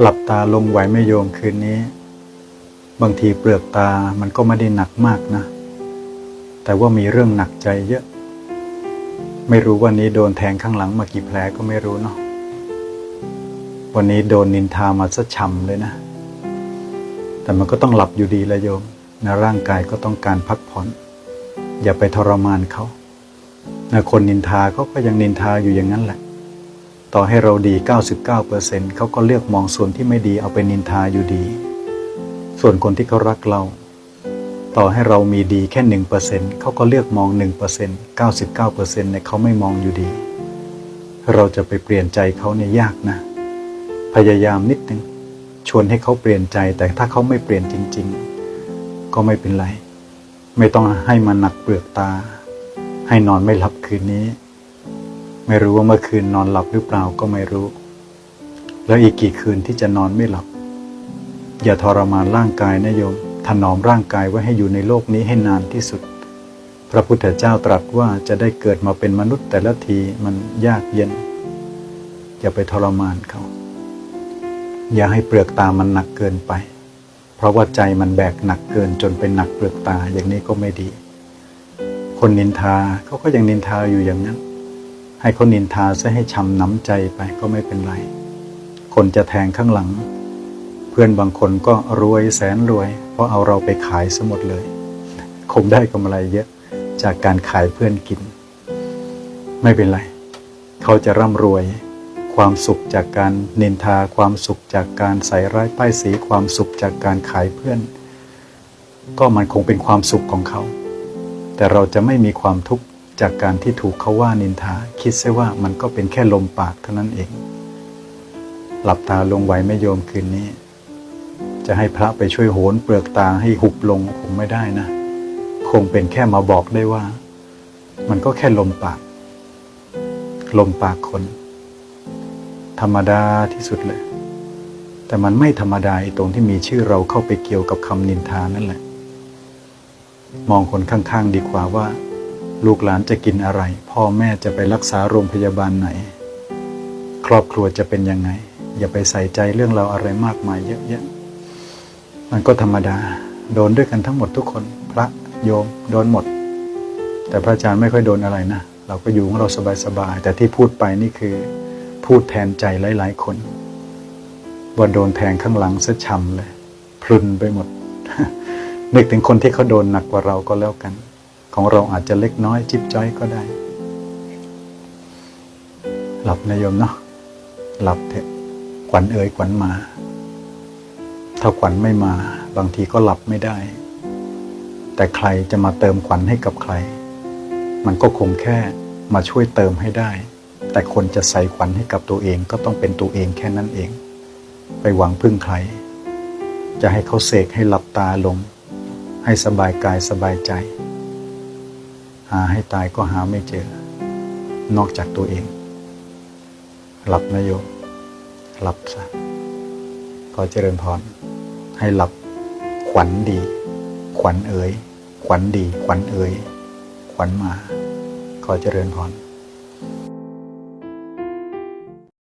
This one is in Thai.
หลับตาลงไหวไม่โยมคืนนี้ บางทีเปลือกตามันก็ไม่ได้หนักมากนะ แต่ว่ามีเรื่องหนักใจเยอะ ไม่รู้วันนี้โดนแทงข้างหลังมากี่แผลก็ไม่รู้เนาะวันนี้โดนนินทามาซะช่ำเลยนะ แต่มันก็ต้องหลับอยู่ดีละโยมนะร่างกายก็ต้องการพักผ่อน อย่าไปทรมานเขานะคนนินทาเขาก็ยังนินทาอยู่อย่างนั้นแหละ ต่อให้เราดี 99%เขาก็เลือกมองส่วนที่ไม่ดีเอาไปนินทาอยู่ดี ส่วนคนที่เขารักเรา ต่อให้เรามีดีแค่หนึ่งเขาก็เลือกมองหนึ่งเปอร์เซ็นต์เก้าสิบเก้าเปอร์เซ็นต์เนี่ยเขาไม่มองอยู่ดี เราจะไปเปลี่ยนใจเขาเนี่ยยากนะ พยายามนิดนึงชวนให้เขาเปลี่ยนใจแต่ถ้าเขาไม่เปลี่ยนจริง ๆ ก็ไม่เป็นไร ไม่ต้องให้มันหนักเปลือกตา ให้นอนไม่หลับคืนนี้ ไม่รู้ว่าเมื่อคืนนอนหลับหรือเปล่าก็ไม่รู้ แล้วอีกกี่คืนที่จะนอนไม่หลับ อย่าทรมานร่างกายนะโยม ถนอมร่างกายไว้ให้อยู่ในโลกนี้ให้นานที่สุด พระพุทธเจ้าตรัสว่าจะได้เกิดมาเป็นมนุษย์แต่ละทีมันยากเย็น อย่าไปทรมานเขา อย่าให้เปลือกตามันหนักเกินไป เพราะว่าใจมันแบกหนักเกินจนเป็นหนักเปลือกตาอย่างนี้ก็ไม่ดี คนนินทาเขาก็ยังนินทาอยู่อย่างนั้น ให้เขานินทาซะให้ช้ำน้ำใจไปก็ไม่เป็นไร คนจะแทงข้างหลัง เพื่อนบางคนก็รวยแสนรวย เพราะเอาเราไปขายซะหมดเลย คงได้กำไรเยอะจากการขายเพื่อนกิน ไม่เป็นไร เขาจะร่ำรวย ความสุขจากการนินทาความสุขจากการใส่ร้ายป้ายสีความสุขจากการขายเพื่อน ก็มันคงเป็นความสุขของเขา แต่เราจะไม่มีความทุกข์ จากการที่ถูกเขาว่านินทา คิดซะว่ามันก็เป็นแค่ลมปากเท่านั้นเอง หลับตาลงไหวไม่โยมคืนนี้ จะให้พระไปช่วยโหนเปลือกตาให้หุบลงคงไม่ได้นะ คงเป็นแค่มาบอกได้ว่า มันก็แค่ลมปาก ลมปากคน ธรรมดาที่สุดเลย แต่มันไม่ธรรมดาไอ้ตรงที่มีชื่อเราเข้าไปเกี่ยวกับคำนินทานั่นแหละ มองคนข้างๆดีกว่าว่า ลูกหลานจะกินอะไร พ่อแม่จะไปรักษาโรงพยาบาลไหน ครอบครัวจะเป็นยังไง อย่าไปใส่ใจเรื่องเราอะไรมากมายเยอะแยะมันก็ธรรมดา โดนด้วยกันทั้งหมดทุกคน พระโยมโดนหมด แต่พระอาจารย์ไม่ค่อยโดนอะไรนะ เราก็อยู่ของเราสบายๆแต่ที่พูดไปนี่คือพูดแทนใจหลาย ๆ คนว่าโดนแทงข้างหลังซะช้ำเลยพรุนไปหมดนึกถึงคนที่เขาโดนหนักกว่าเราก็แล้วกัน ของเราอาจจะเล็กน้อยจิบจ้อยก็ได้ หลับนะโยมเนาะหลับเถอะขวัญเอ่ยขวัญมา ถ้าขวัญไม่มา บางทีก็หลับไม่ได้ แต่ใครจะมาเติมขวัญให้กับใคร มันก็คงแค่มาช่วยเติมให้ได้ แต่คนจะใส่ขวัญให้กับตัวเองก็ต้องเป็นตัวเองแค่นั้นเอง ไปหวังพึ่งใคร จะให้เขาเสกให้หลับตาลง ให้สบายกายสบายใจ หาให้ตายก็หาไม่เจอ นอกจากตัวเอง หลับนะโยมหลับซะขอเจริญพรให้หลับขวัญดี ขวัญเอ๋ย ขวัญดี ขวัญเอ๋ย ขวัญมา ขอเจริญพร